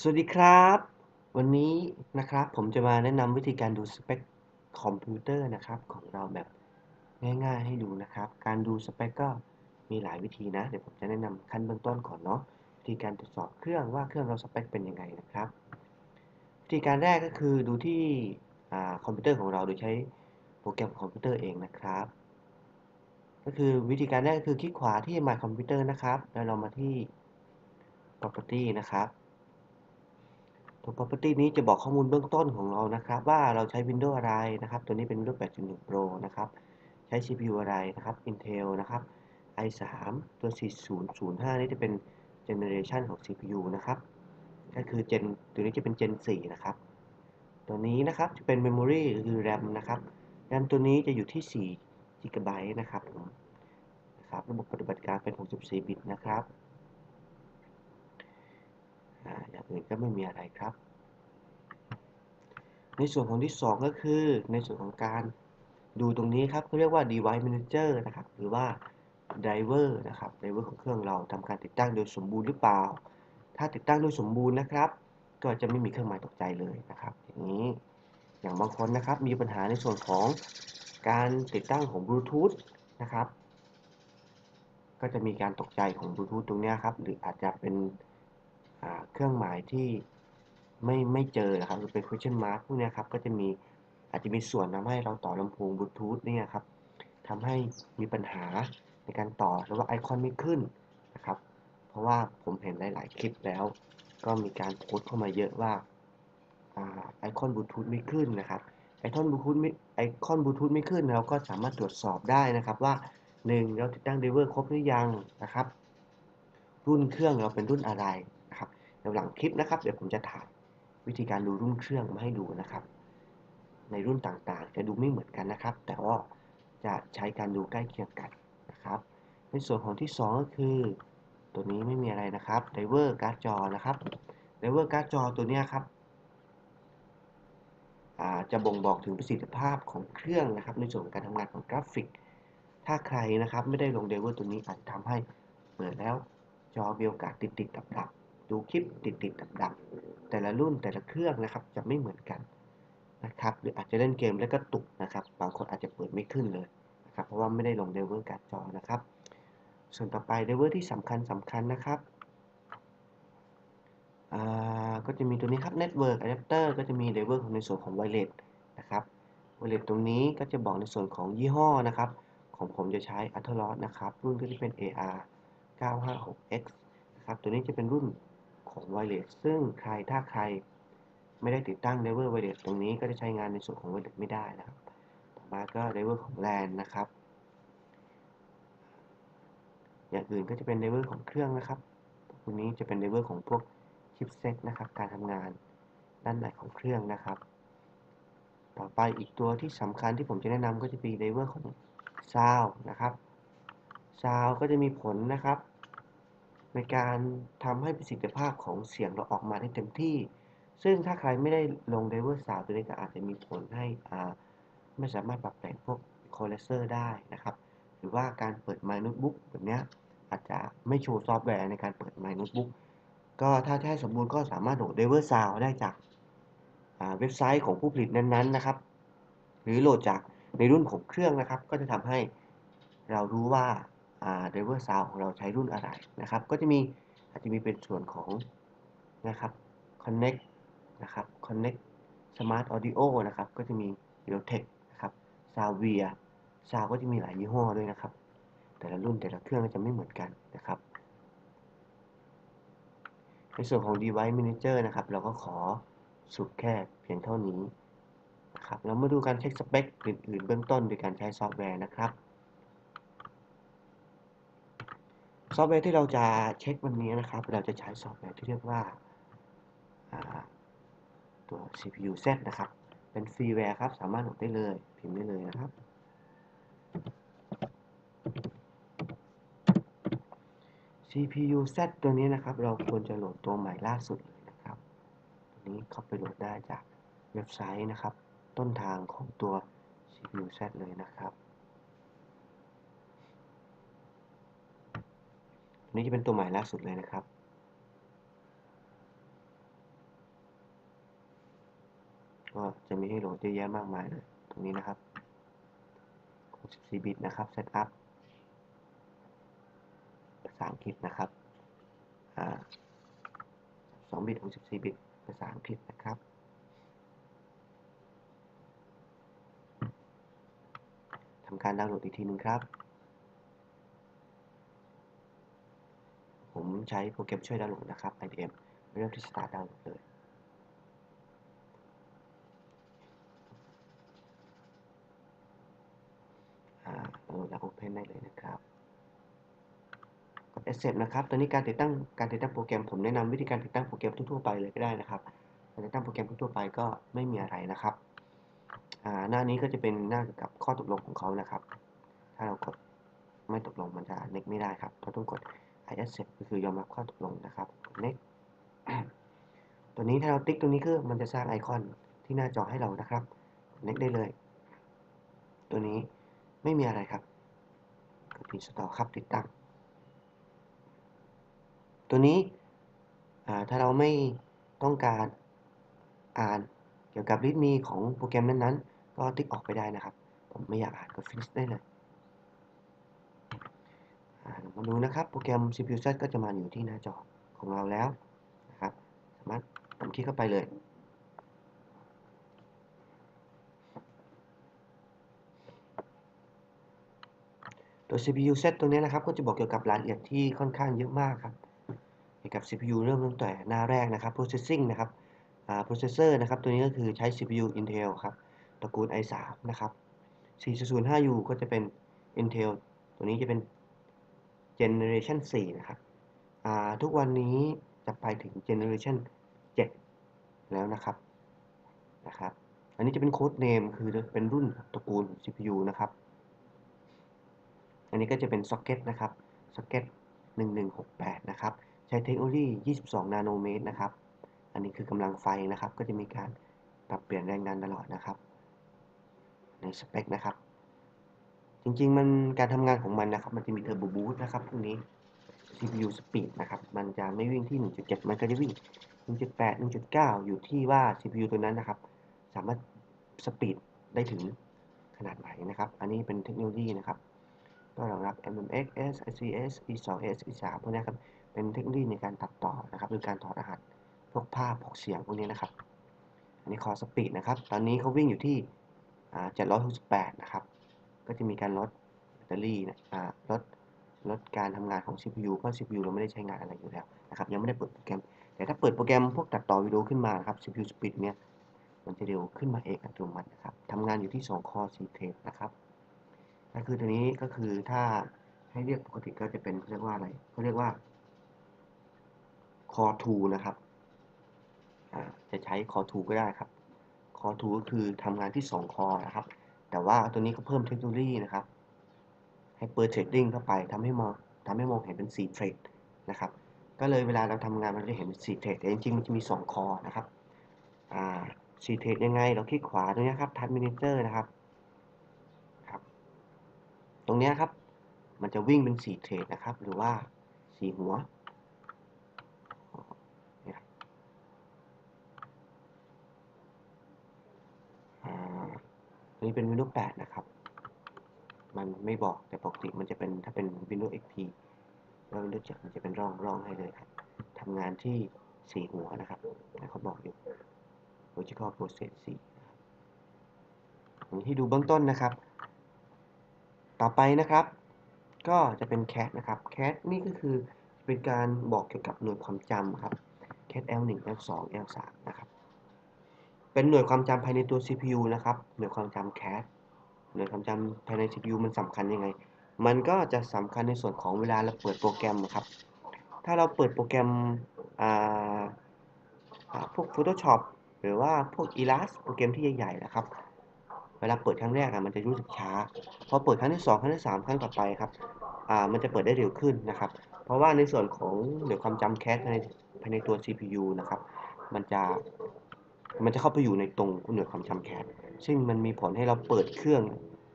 สวัสดีครับ วันนี้นะครับผมจะมาแนะนำวิธีการดูสเปคคอมพิวเตอร์นะครับ ของเราแบบง่าย ๆ ให้ดูนะครับ การดูสเปคก็มีหลายวิธีนะ เดี๋ยวผมจะแนะนำขั้นเบื้องต้นก่อนเนาะวิธีการตรวจสอบเครื่องว่าเครื่องเราสเปคเป็นยังไงนะครับ วิธีการแรกก็คือดูที่คอมพิวเตอร์ของเราโดยใช้โปรแกรมคอมพิวเตอร์เองนะครับ ก็คือวิธีการแรกก็คือคลิกขวาที่ My Computer นะครับ แล้วเรามาที่ Property นะครับ ตัว property นี้จะบอกข้อมูลเบื้องต้นของเรานะครับ ว่าเราใช้ Windows อะไรนะครับ ตัวนี้เป็น Windows 8.1 Pro นะครับ ใช้ CPU อะไรนะครับ Intel นะครับ i3 ตัว 4005 นี่จะเป็น generation ของ CPU นะครับ ก็คือ Gen ตัวนี้จะเป็น Gen 4 นะครับ ตัวนี้นะครับจะเป็น Memory คือ RAM นะครับ RAM ตัวนี้จะอยู่ที่ 4 GB นะครับผมนะครับ ระบบปฏิบัติการเป็น 64 บิตนะครับ อย่างอื่นก็ไม่มีอะไรครับ ในส่วนของที่ 2 ก็คือในส่วนของการดูตรงนี้ครับเขาเรียกว่า device manager นะครับ หรือว่า driver นะครับ driver ของเครื่องเราทำการติดตั้งโดยสมบูรณ์หรือเปล่า ถ้าติดตั้งโดยสมบูรณ์นะครับ ก็จะไม่มีเครื่องหมายตกใจเลยนะครับ อย่างนี้ อย่างบางคนนะครับ มีปัญหาในส่วนของการติดตั้งของบลูทูธนะครับ ก็จะมีการตกใจของบลูทูธตรงนี้ครับ หรืออาจจะเป็น เครื่องหมายที่ไม่ไม่เจอนะครับหรือเป็น question mark พวกนี้ครับก็จะมีอาจจะมีส่วนทำให้เราต่อลำโพงบลูทูธเนี่ยครับทำให้มีปัญหาในการต่อแล้วว่าไอคอนไม่ขึ้นนะครับ เพราะว่าผมเห็นหลาย ๆ คลิปแล้ว ก็มีการโพสต์เข้ามาเยอะว่าไอคอนบลูทูธไม่ขึ้นนะครับไอคอนบลูทูธไม่ไอคอนบลูทูธไม่ขึ้นเราก็สามารถตรวจสอบได้นะครับว่า 1. เราติดตั้งเดเวอร์ครบหรือยังนะครับ รุ่นเครื่องเราเป็นรุ่นอะไร ดี๋ยวหลังคลิปนะครับ เดี๋ยวผมจะถ่ายวิธีการดูรุ่นเครื่องมาให้ดูนะครับ ในรุ่นต่างๆ จะดูไม่เหมือนกันนะครับ แต่ว่าจะใช้การดูใกล้เคียงกันนะครับ ในส่วนของที่ 2 ก็คือ ตัวนี้ไม่มีอะไรนะครับไดเวอร์การ์ดจอนะครับไดเวอร์การ์ดจอตัวนี้ครับจะบ่งบอกถึงประสิทธิภาพของเครื่องนะครับ ในส่วนการทำงานของกราฟิก ถ้าใครนะครับไม่ได้ลงไดเวอร์ตัวนี้อาจทำให้เปิดแล้วจอมีโอกาสติดติดดับดับ ดูคลิปติดติดดับดับแต่ละรุ่นแต่ละเครื่องนะครับ จะไม่เหมือนกันนะครับ หรืออาจจะเล่นเกมแล้วก็ตุกนะครับ บางคนอาจจะเปิดไม่ขึ้นเลยนะครับ เพราะว่าไม่ได้ลงเดเวอร์การ์ดจอนะครับ ส่วนต่อไปเดเวอร์ที่สำคัญสำคัญนะครับก็จะมีตัวนี้ครับ Network Adapter ก็จะมีเดเวอร์ของในส่วนของไวเลสนะครับไวเลสตรงนี้ก็จะบอกในส่วนของยี่ห้อนะครับ ของผมจะใช้ a t h e r o s นะครับ รุ่นก็จะเป็น AR 956X นะครับ ตัวนี้จะเป็นรุ่น ของไวเลสซึ่งใครถ้าใครไม่ได้ติดตั้งไดเวอร์ไวเลสตรงนี้ก็จะใช้งานในส่วนของไวเลสไม่ได้นะครับต่อมาก็ไดเวอร์ของแลนนะครับ อย่างอื่นก็จะเป็นไดเวอร์ของเครื่องนะครับตรงนี้จะเป็นไดเวอร์ของพวกชิปเซ็ตนะครับ การทำงานด้านในของเครื่องนะครับ ต่อไปอีกตัวที่สำคัญที่ผมจะแนะนำก็จะเป็นไดเวอร์ของซาวนะครับซาวก็จะมีผลนะครับ ในการทำให้ประสิทธิภาพของเสียงเราออกมาได้เต็มที่ ซึ่งถ้าใครไม่ได้ลงไดเวอร์สาวตัวนี้ก็อาจจะมีผลให้อ่าไม่สามารถปรับแต่งพวกคอเลสเซอร์ได้นะครับ หรือว่าการเปิดไมโน้ตบุ๊กแบบนี้อาจจะไม่โชว์ซอฟต์แวร์ในการเปิดไมโน้ตบุ๊กก็ถ้าให้สมบูรณ์ก็สามารถโหลดไดเวอร์ซาวได้จากเว็บไซต์ของผู้ผลิตนั้นๆนะครับ หรือโหลดจากในรุ่นของเครื่องนะครับ ก็จะทำให้เรารู้ว่า ไดเวอร์ซาวของเราใช้รุ่นอะไรนะครับ ก็จะมีอาจจะมีเป็นส่วนของนะครับ Connect นะครับ Connect Smart Audio นะครับ ก็จะมี r e a l t e c h นะครับ Savia ซาวก็จะมีหลายยี่ห้อด้วยนะครับ แต่ละรุ่นแต่ละเครื่องก็จะไม่เหมือนกันนะครับในส่วนของ Device Manager นะครับ เราก็ขอสุดแค่เพียงเท่านี้นะครับเรามาดูการเช็คสเปคอื่นๆเบื้องต้นโดยการใช้ซอฟต์แวร์นะครับ ซอฟต์แวร์ที่เราจะเช็ควันนี้นะครับ เราจะใช้ซอฟต์แวร์ที่เรียกว่าตัว CPU Z นะครับ เป็นฟรีแวร์ครับ สามารถโหลดได้เลย พิมพ์ได้เลยนะครับ CPU Z ตัวนี้นะครับ เราควรจะโหลดตัวใหม่ล่าสุดเลยนะครับ ตัวนี้เข้าไปโหลดได้จากเว็บไซต์นะครับ ต้นทางของตัว CPU Z เลยนะครับ นี่จะเป็นตัวใหม่ล่าสุดเลยนะครับ ก็จะมีให้โหลดเยอะแยะมากมายเลย ตรงนี้นะครับ 64 บิตนะครับ Setup ภาษาอังกฤษนะครับอ่า2บิต64 บิตภาษาอังกฤษนะครับทำการดาวน์โหลดอีกทีหนึงครับ ผม ใช้โปรแกรมช่วยดาวน์โหลดนะครับ IDM เริ่มที่ Start ดาวน์โหลดเลย ดาวน์โหลดแล้ว Open ได้เลยนะครับกด Accept นะครับ ตอนนี้การติดตั้ง การติดตั้งโปรแกรมผมแนะนำวิธีการติดตั้งโปรแกรมทั่วๆไปเลยก็ได้นะครับ การติดตั้งโปรแกรมทั่วๆไปก็ไม่มีอะไรนะครับ หน้านี้ก็จะเป็นหน้าเกี่ยวกับข้อตกลงของเขานะครับ ถ้าเรากดไม่ตกลงมันจะ next ไม่ได้ครับ เราต้องกด I accept ก็คือยอมรับข้อตกลงนะครับ next ตัวนี้ถ้าเราติ๊กตรงนี้คือมันจะสร้างไอคอนที่หน้าจอให้เรานะครับ next ได้เลย ตัวนี้ไม่มีอะไรครับกด install ครับติดตั้ง ตัวนี้ถ้าเราไม่ต้องการอ่านเกี่ยวกับ readme ของโปรแกรมนั้นๆ ก็ติ๊กออกไปได้นะครับ ผมไม่อยากอ่านก็ finish ได้เลย มาดูนะครับโปรแกรม CPU set ก็จะมาอยู่ที่หน้าจอของเราแล้วนะครับ สามารถทำคลิกเข้าไปเลย ตัว CPU set ตรงนี้นะครับ ก็จะบอกเกี่ยวกับรายละเอียดที่ค่อนข้างเยอะมากครับ เกี่ยวกับ CPU เริ่มตั้งแต่หน้าแรกนะครับ processing นะครับ processor นะครับ ตัวนี้ก็คือใช้ CPU Intel ครับ ตระกูล i3 นะครับ 4005U ก็จะเป็น Intel ตัวนี้จะเป็น Generation 4 นะครับทุกวันนี้จะไปถึง Generation 7 แล้วนะครับนะครับ อันนี้จะเป็นโค้ดเนมคือเป็นรุ่นตระกูล CPU นะครับ อันนี้ก็จะเป็น Socket นะครับ Socket 1168 นะครับ ใช้เทคโนโลยี 22 นาโนเมตรนะครับ อันนี้คือกำลังไฟนะครับ ก็จะมีการปรับเปลี่ยนแรงดันตลอดนะครับ ในสเปคนะครับ จริงๆ มันการทำงานของมันนะครับ มันจะมีเทอร์โบบูสต์นะครับพวกนี้ CPU speed นะครับ มันจะไม่วิ่งที่ 1.7 มันก็จะวิ่ง 1.8 1.9 อยู่ที่ว่า CPU ตัวนั้นนะครับ สามารถสปีดได้ถึงขนาดไหนนะครับ อันนี้เป็นเทคโนโลยีนะครับ ก็รองรับ MMX S ICS E2S E3 พวกนี้ครับ เป็นเทคโนโลยีในการตัดต่อนะครับหรือการถอดรหัสพวกภาพพวกเสียงพวกนี้นะครับ อันนี้คอสปีดนะครับ ตอนนี้เขาวิ่งอยู่ที่ 768 นะครับ ก็จะมีการลดแบตเตอรี่นะลดลดการทำงานของ CPU เพราะ CPU เราไม่ได้ใช้งานอะไรอยู่แล้วนะครับยังไม่ได้เปิดโปรแกรม แต่ถ้าเปิดโปรแกรมพวกตัดต่อวิดีโอขึ้นมานครับ CPU speed เนี่ยมันจะเร็วขึ้นมาเองอัตโนมัตินะครับทำงานอยู่ที่ 2 คอ4เทรนะครับก็คือตัวนี้ก็คือถ้าให้เรียกปกติก็จะเป็นเขาเรียกว่าอะไรเขาเรียกว่า Core 2นะครับจะใช้ Core 2ก็ได้ครับ Core 2ก็คือทำงานที่ 2 คอนะครับ แต่ว่าตัวนี้เขาเพิ่มเทคโนโลยีนะครับ ให้เปิดเทรดดิ้งเข้าไปทำให้มองทำให้มองเห็นเป็น4เทรดนะครับ ก็เลยเวลาเราทำงานมันจะเห็นเป็น4เทรดแต่จริงๆมันจะมี 2 คอนะครับอ่า4เทรดยังไง เราคลิกขวาตรงนี้ครับ Task Manager นะครับครับ ตรงนี้ครับ มันจะวิ่งเป็น4เทรดนะครับ หรือว่า4หัว อั นี้เป็น Windows 8 นะครับ มันไม่บอกแต่ปกติมันจะเป็นถ้าเป็น Windows XP แล้ว Windows 7มันจะเป็นร่องร่องให้เลยครับทำงานที่4หัวนะครับแต่เขาบอกอยู่ Logical Process 4อย่างที่ดูเบื้องต้นนะครับ ต่อไปนะครับ ก็จะเป็น CAT นะครับ CAT นี่ก็คือเป็นการบอกเกี่ยวกับหน่วยความจำครับ CAT L1 L2 L3 นะครับ เป็นหน่วยความจำภายในตัว CPU นะครับ หน่วยความจำ CAT หน่วยความจำภายใน CPU มันสำคัญยังไง มันก็จะสำคัญในส่วนของเวลาเราเปิดโปรแกรมครับ ถ้าเราเปิดโปรแกรมพวก Photoshop หรือว่าพวก Illust โปรแกรมที่ใหญ่ๆนะครับ เวลาเปิดครั้งแรกมันจะรู้สึกช้า พอเปิดครั้งที่ 2 ครั้งที่ 3 ครั้งต่อไปครับมันจะเปิดได้เร็วขึ้นนะครับ เพราะว่าในส่วนของหน่วยความจำ CAT ภายในภายในตัว CPU นะครับ มันจะ มันจะเข้าไปอยู่ในตรงหน่วยความจำแคสซึ่งมันมีผลให้เราเปิดเครื่อง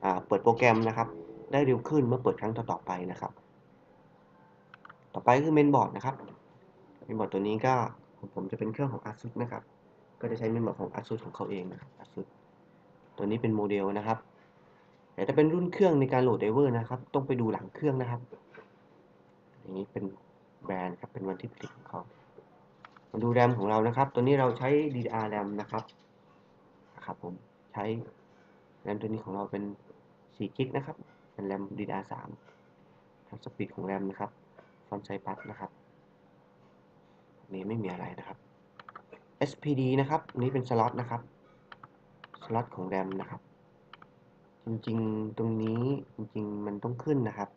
อ่าเปิดโปรแกรมนะครับ ได้เร็วขึ้นเมื่อเปิดครั้งต่อๆไปนะครับ ต่อไปคือเมนบอร์ดนะครับเมนบอร์ดตัวนี้ก็ผมจะเป็นเครื่องของ ASUS นะครับ ก็จะใช้เมมเบอร์ดของ ASUS ของเขาเองนะครับ ASUS ตัวนี้เป็นโมเดลนะครับ แต่ถ้าเป็นรุ่นเครื่องในการโหลดไดเวอร์นะครับ ต้องไปดูหลังเครื่องนะครับ อย่างนี้เป็นแบรนด์ครับ เป็นวันที่ผลิตของเขา มาดูแรมของเรานะครับ ตัวนี้เราใช้ DDR RAM นะครับนะครับผมใช้แรมตัวนี้ของเราเป็น4 g b นะครับเป็นแรม DDR3 ทับสปีดของแรมนะครับฟอนไซปัสนะครับนี่ไม่มีอะไรนะครับ SPD นะครับนนี้เป็นสล็อตนะครับสล็อตของแรมนะครับ จริงๆ ตรงนี้จริงๆ มันต้องขึ้นนะครับ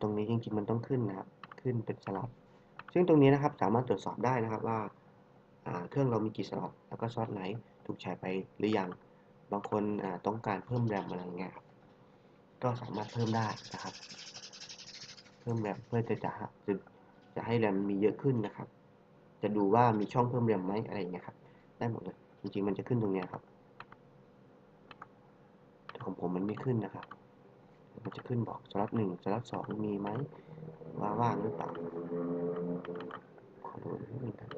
ตรงนี้จริงๆมันต้องขึ้นนะครับ ขึ้นเป็นสล็อตซึ่งตรงนี้นะครับสามารถตรวจสอบได้นะครับว่าเครื่องเรามีกี่สล็อตแล้วก็สล็อตไหนถูกใช้ไปหรือยัง บางคนต้องการเพิ่มแรมอะไรเงี้ยครับ ก็สามารถเพิ่มได้นะครับ เพิ่มแรมเพื่อจะจะจะจะให้แรมมีเยอะขึ้นนะครับ จะดูว่ามีช่องเพิ่มแรมไหมอะไรเงี้ยครับ ได้หมดเลย จริงๆมันจะขึ้นตรงนี้ครับแต่ของผมมันไม่ขึ้นนะครับ มันจะขึ้นบอกสล็อตหนึ่งสล็อตสองมีไหมว่าว่างหรือเปล่าขอดูนิดนึงครับ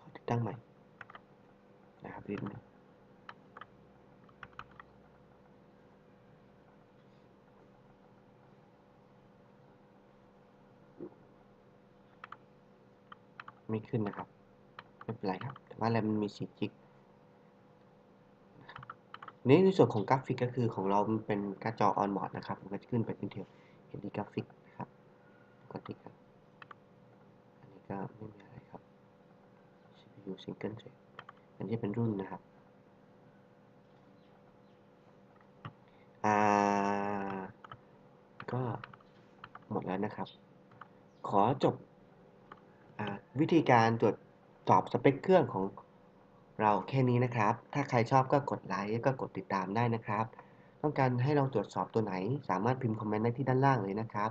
ขอติดตั้งใหม่นะครับนิดนึง ไม่ขึ้นนะครับ ไม่เป็นไรครับ แต่ว่าแรมมันมี4กิกนี่ในส่วนของกราฟิกก็คือของเรามันเป็นการจอออนบอร์ดนะครับ มันก็จะขึ้นไปเป็น Intel HD กราฟิกนะครับปกติครับอันนี้ก็ไม่มีอะไรครับ CPU Single Thread อันนี้เป็นรุ่นนะครับอ่าก็หมดแล้วนะครับ ขอจบ วิธีการตรวจสอบสเปคเครื่องของเราแค่นี้นะครับ ถ้าใครชอบก็กดไลค์ก็กดติดตามได้นะครับ ต้องการให้เราตรวจสอบตัวไหน สามารถพิมพ์คอมเมนต์ได้ที่ด้านล่างเลยนะครับ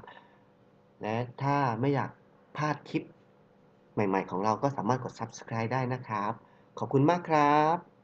และถ้าไม่อยากพลาดคลิปใหม่ๆของเราก็สามารถกด subscribe ได้นะครับ ขอบคุณมากครับ